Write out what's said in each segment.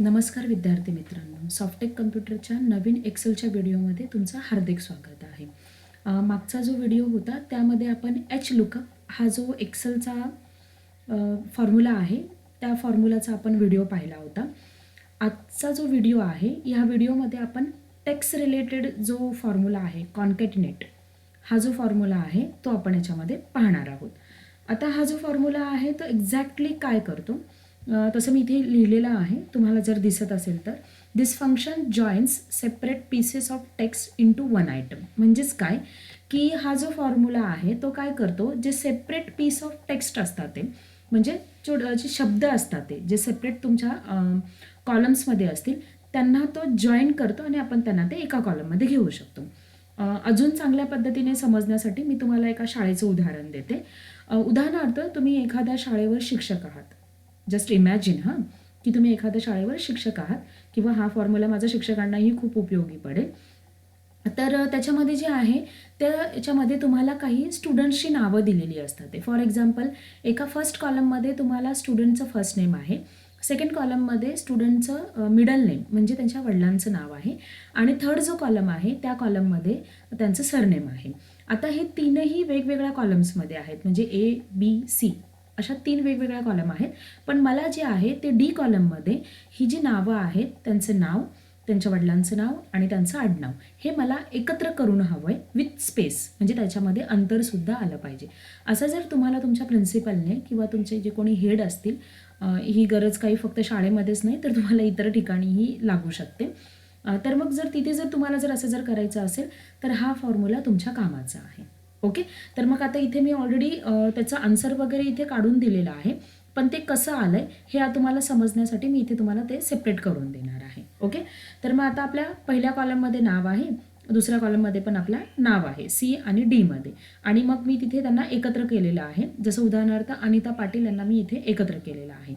नमस्कार विद्यार्थी मित्रांनो. सॉफ्टेक कम्प्युटरच्या नवीन एक्सेलच्या व्हिडिओमध्ये तुमचं हार्दिक स्वागत आहे. मागचा जो व्हिडिओ होता त्यामध्ये आपण एच लुकअप हा जो एक्सेलचा फॉर्म्युला आहे त्या फॉर्म्युलाचा आपण व्हिडिओ पाहिला होता. आजचा जो व्हिडिओ आहे ह्या व्हिडिओमध्ये आपण टेक्स रिलेटेड जो फॉर्म्युला आहे कॉन्कॅटिनेट हा जो फॉर्म्युला आहे तो आपण याच्यामध्ये पाहणार आहोत. आता हा जो फॉर्म्युला आहे तो एक्झॅक्टली काय करतो? तसं मी इथे लिहिलेलं आहे. तुम्हाला जर दिसत असेल तर. This function joins separate pieces of text into one item म्हणजेच काय? की हा जो फॉर्म्युला आहे तो काय करतो? जे सेपरेट पीस ऑफ टेक्स्ट असतात ते. म्हणजे जे शब्द असतात ते जे सेपरेट तुमच्या कॉलम्समध्ये असतील त्यांना तो जॉईन करतो आणि आपण त्यांना ते एका कॉलममध्ये घेऊ शकतो. अजून चांगल्या पद्धतीने समजण्यासाठी मी तुम्हाला एका शाळेचं उदाहरण देते. उदाहरणार्थ तुम्ही एखाद्या शाळेवर शिक्षक आहात. जस्ट इमॅजिन हां की तुम्ही एखाद्या शाळेवर शिक्षक आहात किंवा हा फॉर्म्युला माझा शिक्षकांनाही खूप उपयोगी पडेल. तर त्याच्यामध्ये जे आहे त्या याच्यामध्ये तुम्हाला काही स्टुडंट्सची नावं दिलेली असतात. ते फॉर एक्झाम्पल एका फर्स्ट कॉलममध्ये तुम्हाला स्टुडंटचं फर्स्ट नेम आहे. सेकंड कॉलममध्ये स्टुडंटचं मिडल नेम म्हणजे त्यांच्या वडिलांचं नाव आहे. आणि थर्ड जो कॉलम आहे त्या कॉलममध्ये त्यांचं सरनेम आहे. आता हे तीनही वेगवेगळ्या कॉलम्समध्ये आहेत. म्हणजे ए बी सी अशा तीन वेगवेगळ्या कॉलम आहेत. पण मला जे आहे ते डी कॉलममध्ये ही जी नावं आहेत त्यांचं नाव त्यांच्या वडिलांचं नाव आणि त्यांचं आडनाव हे मला एकत्र करून हवं आहे विथ स्पेस म्हणजे त्याच्यामध्ये अंतरसुद्धा आलं पाहिजे. असं जर तुम्हाला तुमच्या प्रिन्सिपलने किंवा तुमचे जे कोणी हेड असतील ही गरज काही फक्त शाळेमध्येच नाही तर तुम्हाला इतर ठिकाणीही लागू शकते. तर मग जर तिथे जर तुम्हाला जर असं जर करायचं असेल तर हा फॉर्म्युला तुमच्या कामाचा आहे. ओके? तर मग आता इथे मी ऑलरेडी त्याचं आन्सर वगैरे इथे काढून दिलेलं आहे. पण ते कसं आलं आहे हे तुम्हाला समजण्यासाठी मी इथे तुम्हाला ते सेपरेट करून देणार आहे. ओके? तर मग आता आपल्या पहिल्या कॉलममध्ये नाव आहे दुसऱ्या कॉलममध्ये पण आपला नाव आहे सी आणि डीमध्ये आणि मग मी तिथे त्यांना एकत्र केलेलं आहे. जसं उदाहरणार्थ अनिता पाटील यांना मी इथे एकत्र केलेलं आहे.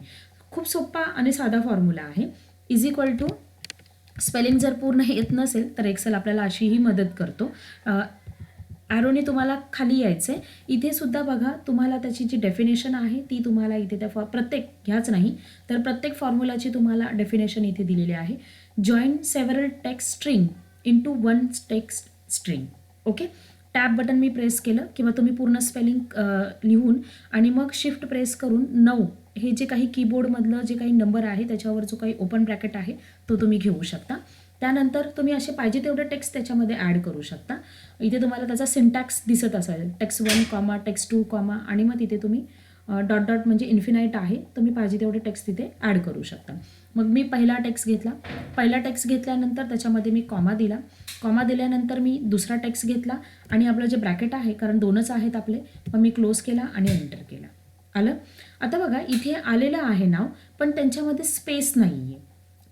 खूप सोपा आणि साधा फॉर्म्युला आहे. इज इक्वल टू स्पेलिंग जर पूर्ण हे येत नसेल तर एक्सेल आपल्याला अशीही मदत करतो. ॲरोने तुम्हाला खाली यायचं आहे इथे सुद्धा बघा तुम्हाला त्याची जी डेफिनेशन आहे ती तुम्हाला इथे त्या फॉ प्रत्येक ह्याच नाही तर प्रत्येक फॉर्म्युलाची तुम्हाला डेफिनेशन इथे दिलेली आहे. Join several text string into one text string okay tab button मी प्रेस केलं किंवा तुम्ही पूर्ण स्पेलिंग लिहून आणि मग शिफ्ट प्रेस करून नऊ हे जे काही कीबोर्डमधलं जे काही नंबर आहे त्याच्यावर जो काही ओपन ब्रॅकेट आहे तो तुम्ही घेऊ शकता. त्यानंतर तुम्ही असे पाहिजे तेवढे टेक्स्ट त्याच्यामध्ये ॲड करू शकता. इथे तुम्हाला त्याचा सिंटॅक्स दिसत असेल. Text one comma text two comma आणि मग तिथे तुम्ही डॉट डॉट म्हणजे इन्फिनाईट आहे. तुम्ही पाहिजे तेवढे टेक्स्ट तिथे ॲड करू शकता. मग मी पहिला टेक्स्ट घेतला. पहिला टेक्स्ट घेतल्यानंतर त्याच्यामध्ये मी कॉमा दिला. कॉमा दिल्यानंतर मी दुसरा टेक्स्ट घेतला आणि आपलं जे ब्रॅकेट आहे कारण दोनच आहेत आपले मग मी क्लोज केला आणि एंटर केला. आलं? आता बघा इथे आलेलं आहे नाव पण त्यांच्यामध्ये स्पेस नाही आहे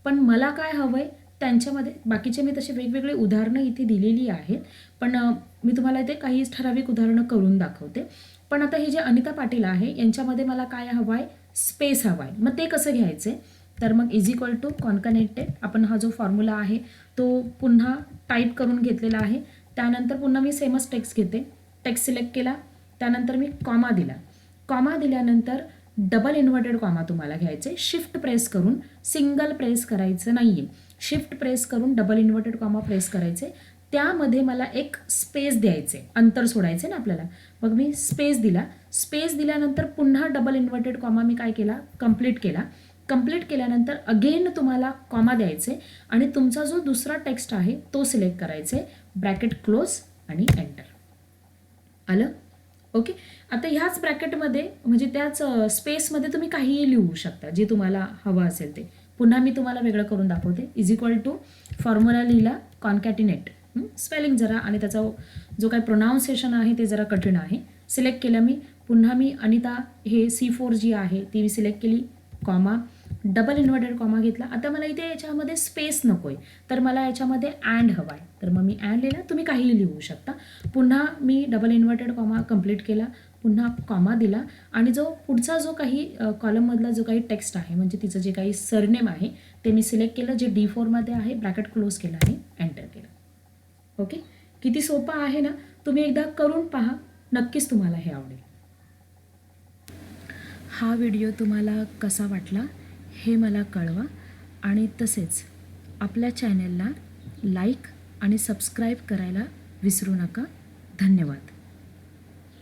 पण मला काय हवं आहे त्यांच्यामध्ये बाकीचे मी तसे वेगवेगळे उदाहरणं इथे दिलेली आहेत. पण मी तुम्हाला इथे काही ठराविक उदाहरणं करून दाखवते. पण आता हे जे अनिता पाटील आहे यांच्यामध्ये मला काय हवं आहे स्पेस हवा आहे मग ते कसं घ्यायचं? तर मग इज इक्वल टू कॉन्कनेक्टेड आपण हा जो फॉर्म्युला आहे तो पुन्हा टाईप करून घेतलेला आहे. त्यानंतर पुन्हा मी सेमच टेक्स्ट घेते. टेक्स्ट सिलेक्ट केला. त्यानंतर मी कॉमा दिला. कॉमा दिल्यानंतर डबल इन्व्हर्टेड कॉमा तुम्हाला घ्यायचे. शिफ्ट प्रेस करून सिंगल प्रेस करायचं नाही आहे शिफ्ट प्रेस करून डबल इन्व्हर्टेड कॉमा प्रेस करायचे. त्यामध्ये मला एक स्पेस द्यायचे. अंतर सोडायचे ना आपल्याला. मग मी स्पेस दिला. स्पेस दिल्यानंतर पुन्हा डबल इन्व्हर्टेड कॉमा मी काय केला? कंप्लीट केला. कंप्लीट केल्यानंतर अगेन तुम्हाला कॉमा द्यायचे आणि तुमचा जो दुसरा टेक्स्ट आहे तो सिलेक्ट करायचे. ब्रॅकेट क्लोज आणि एंटर आलं? ओके आता ह्याच ब्रॅकेटमध्ये म्हणजे त्याच uh, स्पेसमध्ये तुम्ही काहीही लिहू शकता. जे तुम्हाला हवं असेल ते. पुन्हा मी तुम्हाला वेगळं करून दाखवते. इज इक्वल टू फॉर्म्युला लिहिला कॉन्कॅटिनेट स्पेलिंग जरा आणि त्याचा जो काही प्रोनाऊन्सिएशन आहे ते जरा कठीण आहे. सिलेक्ट केलं मी. पुन्हा मी अनिता हे सी फोर जी आहे ती मी सिलेक्ट केली कॉमा डबल इन्व्हर्टेड कॉमा घेतला. आता मला इथे याच्यामध्ये स्पेस नको आहे तर मला याच्यामध्ये अँड हवा आहे तर मग मी अँड लिहिला. तुम्ही काहीही लिहू शकता. पुन्हा मी डबल इन्व्हर्टेड कॉमा कंप्लीट केला. पुन्हा कॉमा दिला. आणि जो पुढचा जो काही कॉलममधला जो काही टेक्स्ट आहे म्हणजे तिचं जे काही सरनेम आहे ते मी सिलेक्ट केलं जे डी फोरमध्ये आहे ब्रॅकेट क्लोज केलं आणि एंटर केलं. ओके किती सोपं आहे ना? तुम्ही एकदा करून पहा. नक्कीच तुम्हाला हे आवडेल. हा व्हिडिओ तुम्हाला कसा वाटला हे मला कळवा. आणि तसेच आपल्या चॅनलला लाईक आणि सबस्क्राईब करायला विसरू नका. धन्यवाद.